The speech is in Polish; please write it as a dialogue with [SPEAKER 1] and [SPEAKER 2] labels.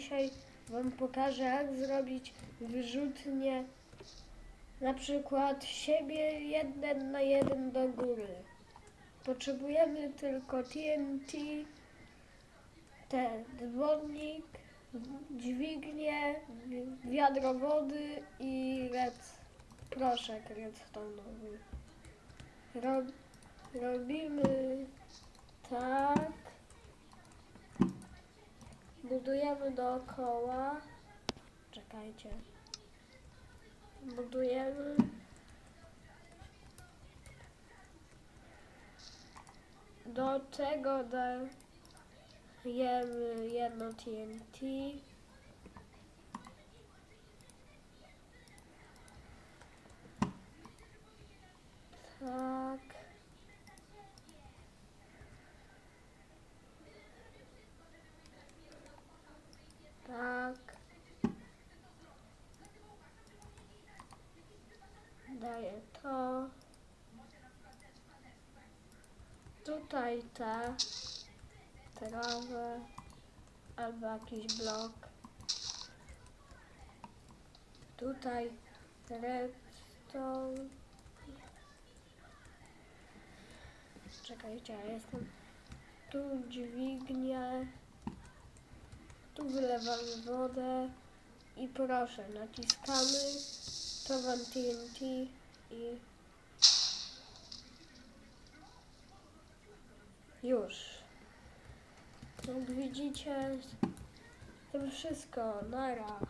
[SPEAKER 1] dzisiaj Wam pokażę, jak zrobić wyrzutnie na przykład siebie jeden na jeden do góry. Potrzebujemy tylko TNT, ten dzwonnik, dźwignię, wi- wiadro wody i red, proszek redstone'owy. Rob, robimy tak. Budujemy dookoła. Czekajcie. Budujemy. Do tego dajemy jedno TNT. Tak. Tak. Daję to. Tutaj te trawę albo jakiś blok. Tutaj redstone. Czekajcie, ja jestem. Tu dźwignię. Tu wylewamy wodę i proszę, naciskamy wam TNT i już. Jak widzicie, to wszystko, nara.